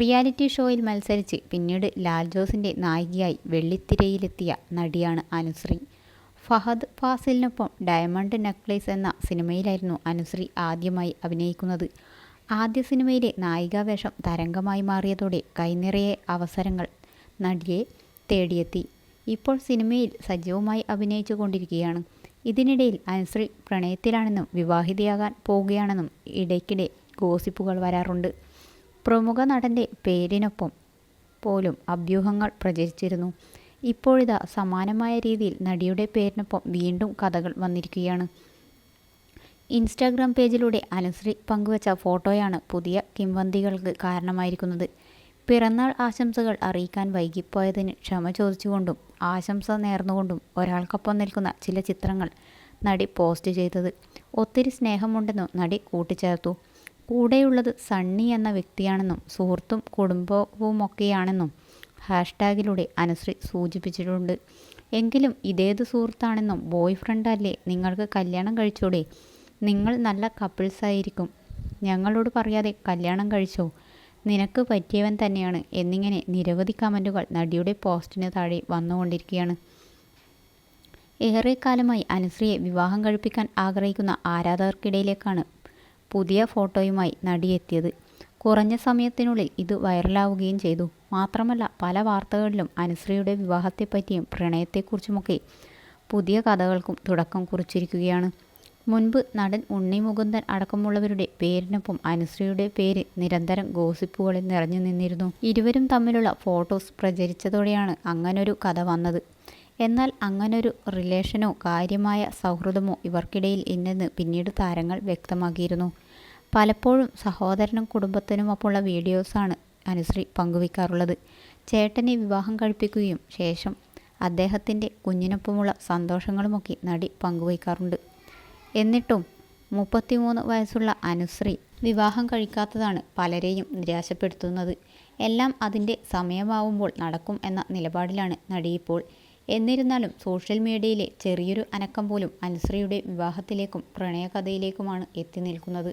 Reality ഷോയിൽ മത്സരിച്ച് പിന്നീട് ലാൽ ജോസിന്റെ നായികയായി വെള്ളിത്തിരയിലെത്തിയ നടിയാണ് അനുശ്രീ. ഫഹദ് ഫാസിലിനൊപ്പം ഡയമണ്ട് നെക്ലേസ് എന്ന സിനിമയിലായിരുന്നു അനുശ്രീ ആദ്യമായി അഭിനയിക്കുന്നത്. ആദ്യ സിനിമയിലെ നായികാവേഷം തരംഗമായി മാറിയതോടെ കൈനിറയെ അവസരങ്ങൾ നടിയെ തേടിയെത്തി. ഇപ്പോൾ സിനിമയിൽ സജീവമായി അഭിനയിച്ചു കൊണ്ടിരിക്കുകയാണ്. ഇതിനിടയിൽ അനുശ്രീ പ്രണയത്തിലാണെന്നും വിവാഹിതയാകാൻ പോവുകയാണെന്നും ഇടയ്ക്കിടെ ഗോസിപ്പുകൾ വരാറുണ്ട്. പ്രമുഖ നടന്റെ പേരിനൊപ്പം പോലും അഭ്യൂഹങ്ങൾ പ്രചരിച്ചിരുന്നു. ഇപ്പോഴിതാ സമാനമായ രീതിയിൽ നടിയുടെ പേരിനൊപ്പം വീണ്ടും കഥകൾ വന്നിരിക്കുകയാണ്. ഇൻസ്റ്റാഗ്രാം പേജിലൂടെ അനുശ്രീ പങ്കുവച്ച ഫോട്ടോയാണ് പുതിയ കിംവന്തികൾക്ക് കാരണമായിരിക്കുന്നത്. പിറന്നാൾ ആശംസകൾ അറിയിക്കാൻ വൈകിപ്പോയതിന് ക്ഷമ ചോദിച്ചുകൊണ്ടും ആശംസ നേർന്നുകൊണ്ടും ഒരാൾക്കൊപ്പം നിൽക്കുന്ന ചില ചിത്രങ്ങൾ നടി പോസ്റ്റ് ചെയ്തത്. ഒത്തിരി സ്നേഹമുണ്ടെന്നും നടി കൂട്ടിച്ചേർത്തു. കൂടെയുള്ളത് സണ്ണി എന്ന വ്യക്തിയാണെന്നും സുഹൃത്തും കുടുംബവുമൊക്കെയാണെന്നും ഹാഷ്ടാഗിലൂടെ അനുശ്രീ സൂചിപ്പിച്ചിട്ടുണ്ട്. എങ്കിലും ഇതേത് സുഹൃത്താണെന്നും ബോയ് ഫ്രണ്ട് അല്ലേ നിങ്ങൾക്ക് കല്യാണം കഴിച്ചൂടെ? നിങ്ങൾ നല്ല കപ്പിൾസ് ആയിരിക്കും. ഞങ്ങളോട് പറയാതെ കല്യാണം കഴിച്ചോ? നിനക്ക് പറ്റിയവൻ തന്നെയാണ്. എന്നിങ്ങനെ നിരവധി കമന്റുകൾ നടിയുടെ പോസ്റ്റിന് താഴെ വന്നുകൊണ്ടിരിക്കുകയാണ്. ഏറെക്കാലമായി അനുശ്രീയെ വിവാഹം കഴിപ്പിക്കാൻ ആഗ്രഹിക്കുന്ന ആരാധകർക്കിടയിലേക്കാണ് പുതിയ ഫോട്ടോയുമായി നടിയെത്തിയത്. കുറഞ്ഞ സമയത്തിനുള്ളിൽ ഇത് വൈറലാവുകയും ചെയ്തു. മാത്രമല്ല പല വാർത്തകളിലും അനുശ്രീയുടെ വിവാഹത്തെപ്പറ്റിയും പ്രണയത്തെക്കുറിച്ചുമൊക്കെ പുതിയ കഥകൾക്കും തുടക്കം കുറിച്ചിരിക്കുകയാണ്. മുൻപ് നടൻ ഉണ്ണി മുകുന്ദൻ അടക്കമുള്ളവരുടെ പേരിനൊപ്പം അനുശ്രീയുടെ പേര് നിരന്തരം ഗോസിപ്പുകളിൽ നിറഞ്ഞു നിന്നിരുന്നു. ഇരുവരും തമ്മിലുള്ള ഫോട്ടോസ് പ്രചരിച്ചതോടെയാണ് അങ്ങനൊരു കഥ വന്നത്. എന്നാൽ അങ്ങനൊരു റിലേഷനോ കാര്യമായ സൗഹൃദമോ ഇവർക്കിടയിൽ ഇല്ലെന്ന് പിന്നീട് താരങ്ങൾ വ്യക്തമാക്കിയിരുന്നു. പലപ്പോഴും സഹോദരനും കുടുംബത്തിനുമൊപ്പമുള്ള വീഡിയോസാണ് അനുശ്രീ പങ്കുവയ്ക്കാറുള്ളത്. ചേട്ടനെ വിവാഹം കഴിപ്പിക്കുകയും ശേഷം അദ്ദേഹത്തിന്റെ കുഞ്ഞിനൊപ്പമുള്ള സന്തോഷങ്ങളുമൊക്കെ നടി പങ്കുവയ്ക്കാറുണ്ട്. എന്നിട്ടും മുപ്പത്തിമൂന്ന് വയസ്സുള്ള അനുശ്രീ വിവാഹം കഴിക്കാത്തതാണ് പലരെയും നിരാശപ്പെടുത്തുന്നത്. എല്ലാം അതിന്റെ സമയമാവുമ്പോൾ നടക്കും എന്ന നിലപാടിലാണ് നടിയിപ്പോൾ എന്നിരുന്നാലും സോഷ്യൽ മീഡിയയിലെ ചെറിയൊരു അനക്കം പോലും അനുശ്രീയുടെ വിവാഹത്തിലേക്കും പ്രണയകഥയിലേക്കുമാണ് എത്തി നിൽക്കുന്നത്.